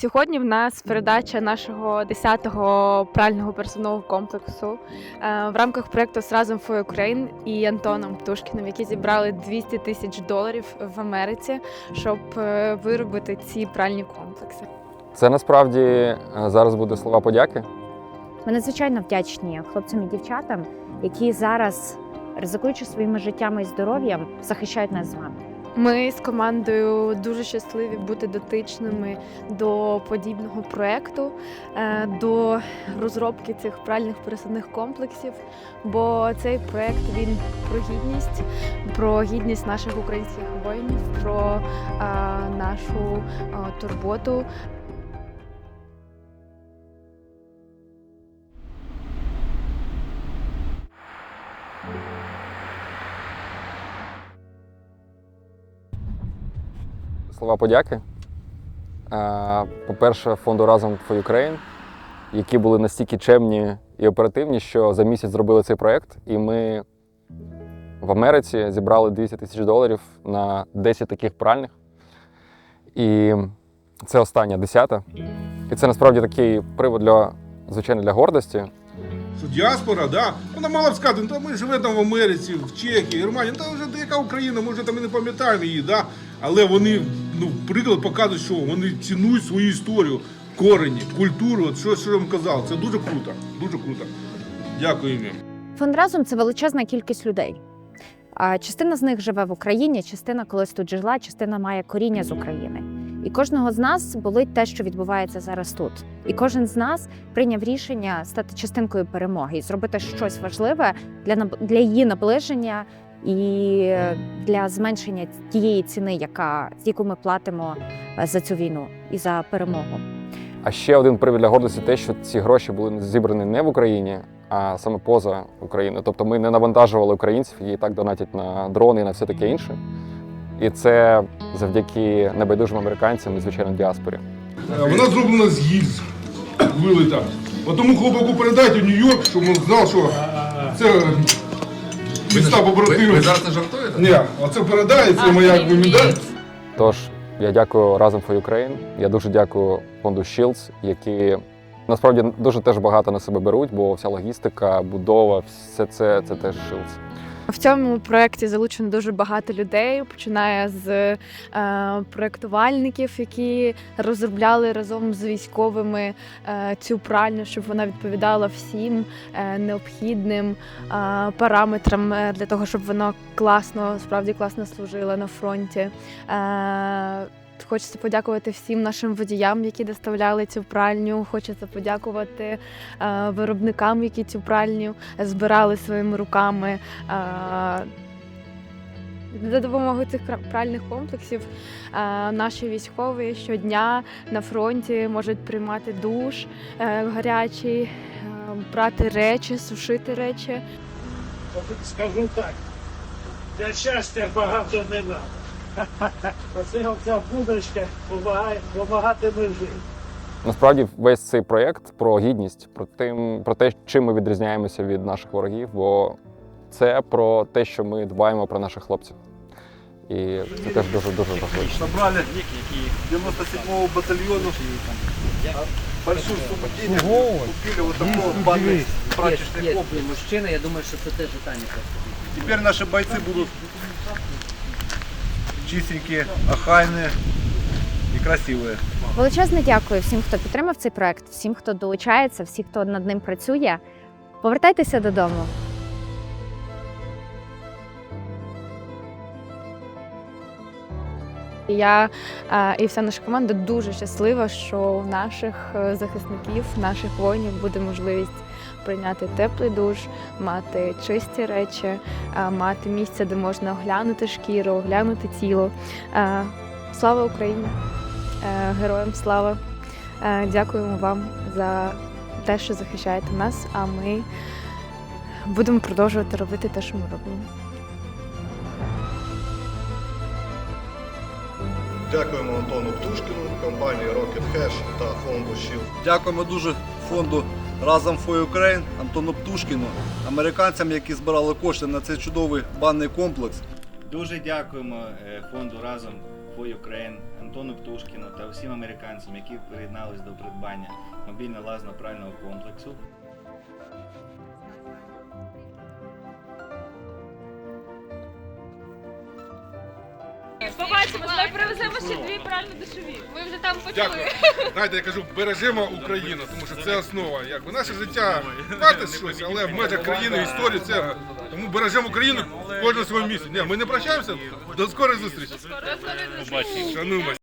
Сьогодні в нас передача нашого 10-го прального персонального комплексу е, в рамках проєкту з разом for Ukraine і Антоном Птушкіним, які зібрали 200 тисяч доларів в Америці, щоб е, виробити ці пральні комплекси. Це насправді е, зараз буде слова подяки. Ми надзвичайно вдячні хлопцям і дівчатам, які зараз, ризикуючи своїми життями і здоров'ям, захищають нас з вами. Ми з командою дуже щасливі бути дотичними до подібного проекту, е, до розробки цих пральних пересадних комплексів. Бо цей проект він про гідність, про гідність наших українських воїнів, про е, нашу е, турботу. Слова подяки. По-перше, фонду Разом for Ukraine, які були настільки чемні і оперативні, що за місяць зробили цей проєкт, і ми в Америці зібрали 200 тисяч доларів на 10 таких пральних. І це остання десята. І це насправді такий привод для, звичайно, для гордості. Що діаспора, да, вона мала б сказати, ну, ми живемо там в Америці, в Чехії, Германії, ну, та вже деяка Україна, ми вже там і не пам'ятаємо її, да? але вони ну, приклад показують, що вони цінують свою історію, корені, культуру. От що, що я вам казав, це дуже круто, дуже круто. Дякую їм. Фонд це величезна кількість людей. Частина з них живе в Україні, частина колись тут жила, частина має коріння з України. І кожного з нас болить те, що відбувається зараз тут. І кожен з нас прийняв рішення стати частинкою перемоги і зробити щось важливе для для її наближення і для зменшення тієї ціни, яка яку ми платимо е, за цю війну і за перемогу. А ще один привід для гордості те, що ці гроші були зібрані не в Україні, а саме поза Україною. Тобто ми не навантажували українців, які і так донатять на дрони і на все таке інше. І це завдяки небайдужим американцям і звичайно діаспорі. Е, Вона зроблена з гільз, вилита. Тому хлопаку передайте в Нью-Йорк, щоб він знав, що це міста Ви, побратимів. ви зараз не жартуєте? Ні, оце передається моя якби медаль. Тож я дякую разом for Ukraine. Я дуже дякую фонду Shields, які насправді дуже теж багато на себе беруть, бо вся логістика, будова, все це це теж Shields. В цьому проєкті залучено дуже багато людей, починає з е, проєктувальників, які розробляли разом з військовими е, цю пральню, щоб вона відповідала всім е, необхідним е, параметрам е, для того, щоб вона класно, справді класно служила на фронті. Е, Хочеться подякувати всім нашим водіям, які доставляли цю пральню. Хочеться подякувати е, виробникам, які цю пральню збирали своїми руками. Е, За допомогою цих пральних комплексів е, наші військові щодня на фронті можуть приймати душ е, гарячий, е, брати речі, сушити речі. Скажу так, для щастя багато не треба. Оце оця будочка помагає, помагатиме жити. Насправді весь цей проєкт про гідність, про тим, про те, чим ми відрізняємося від наших ворогів, бо це про те, що ми дбаємо про наших хлопців. І це теж дуже дуже важливо. Собрали 97-го батальону большую сумму денег, купили вот такой вот банный прачечный комплекс. мужчина, я думаю, що це теж питання. Теперь наши бойцы будут чистенькие, охайні і красиві. Величезне дякую всім, хто підтримав цей проект, всім, хто долучається, всім, хто над ним працює. Повертайтеся додому. Я і вся наша команда дуже щаслива, що у наших е, захисників, наших воїнів буде можливість прийняти теплий душ, мати чисті речі, мати місце, де можна оглянути шкіру, оглянути тіло. Слава Україні! Е, Героям слава! Е, Дякуємо вам за те, що захищаєте нас. А ми будемо продовжувати робити те, що ми робимо. Дякуємо Антону Птушкіну, компанії Rocket Hash та фонду Shield. Дякуємо дуже фонду Разом for Ukraine, Антону Птушкіну, американцям, які збирали кошти на цей чудовий банний комплекс. Дуже дякуємо е, фонду разом for Ukraine, Антону Птушкіну та всім американцям, які приєднались до придбання мобільно-лазно-прального комплексу. Побачимо, ми привеземо ще дві прально дешеві. Ми вже там Дякую. Знаєте, я кажу, бережемо Україну, тому що це основа. Якби наше життя варте щось, але в межах країни історії це. Тому бережемо Україну в своєму місці. Ні, ми не прощаємося. До скорої зустрічі. Побачимо. Шануємося.